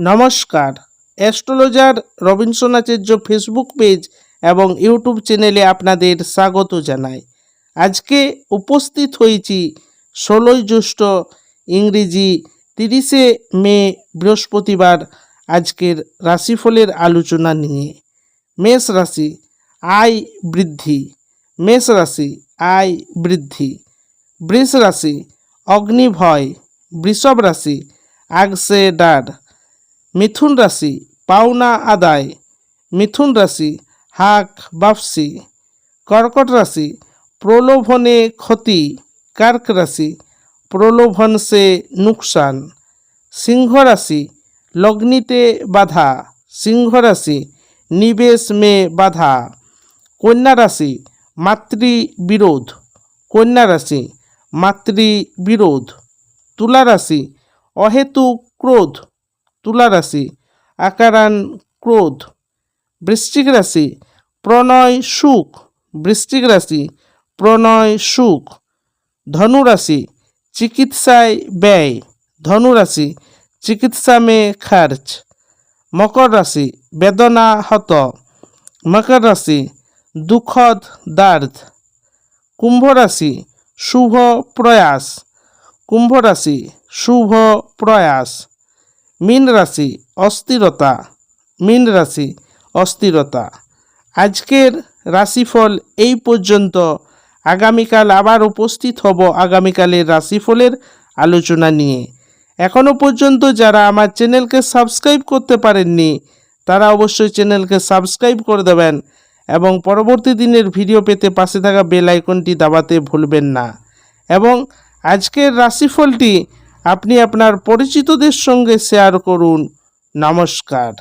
নমস্কার। Astrologer Rabindranacharya Facebook page এবং YouTube চ্যানেলে আপনাদের স্বাগত জানাই। আজকে উপস্থিত হয়েছি ষোলোই জ্যৈষ্ঠ ইংরেজি তিরিশে মে বৃহস্পতিবার আজকের রাশিফলের আলোচনা নিয়ে। মেষ রাশি, আয় বৃদ্ধি। মেষ রাশি, আয় বৃদ্ধি। বৃষ রাশি, অগ্নিভয়। বৃষভ রাশি আগসে ডার মিথুন রাশি, পাওনা আদায়। মিথুন রাশি, হাক বাপসি। কর্কট রাশি, প্রলোভনে ক্ষতি। কার্ক রাশি, প্রলোভন সে নুকসান। সিংহ রাশি, লগ্নিতে বাধা। সিংহ রাশি, নিবেশ মে বাধা। কন্যা রাশি, মাতৃ বিরোধ। কন্যা রাশি, মাতৃ বিরোধ। তুলা রাশি, অহেতুক ক্রোধ। তুলা রাশি আকারান ক্রোধ, বৃশ্চিক রাশি, প্রণয় সুখ, বৃশ্চিক রাশি, প্রণয় সুখ, ধনু রাশি, চিকিৎসায় ব্যয়, ধনু রাশি, চিকিৎসা মে খরচ, মকর রাশি, বেদনা হত, মকর রাশি, দুঃখদ দার্দ, কুম্ভ রাশি, শুভ প্রয়াস, কুম্ভ রাশি, শুভ প্রয়াস। মীন রাশি, অস্থিরতা। মীন রাশি, অস্থিরতা। আজকের রাশিফল এই পর্যন্ত। আগামীকাল আবার উপস্থিত হব আগামীকালের রাশিফলের আলোচনা নিয়ে। এখনও পর্যন্ত যারা আমার চ্যানেলকে সাবস্ক্রাইব করতে পারেননি, তারা অবশ্যই চ্যানেলকে সাবস্ক্রাইব করে দেবেন এবং পরবর্তী দিনের ভিডিও পেতে পাশে থাকা বেল আইকনটি দাবাতে ভুলবেন না। এবং আজকের রাশিফলটি আপনি আপনার পরিচিতদের সঙ্গে শেয়ার করুন। নমস্কার।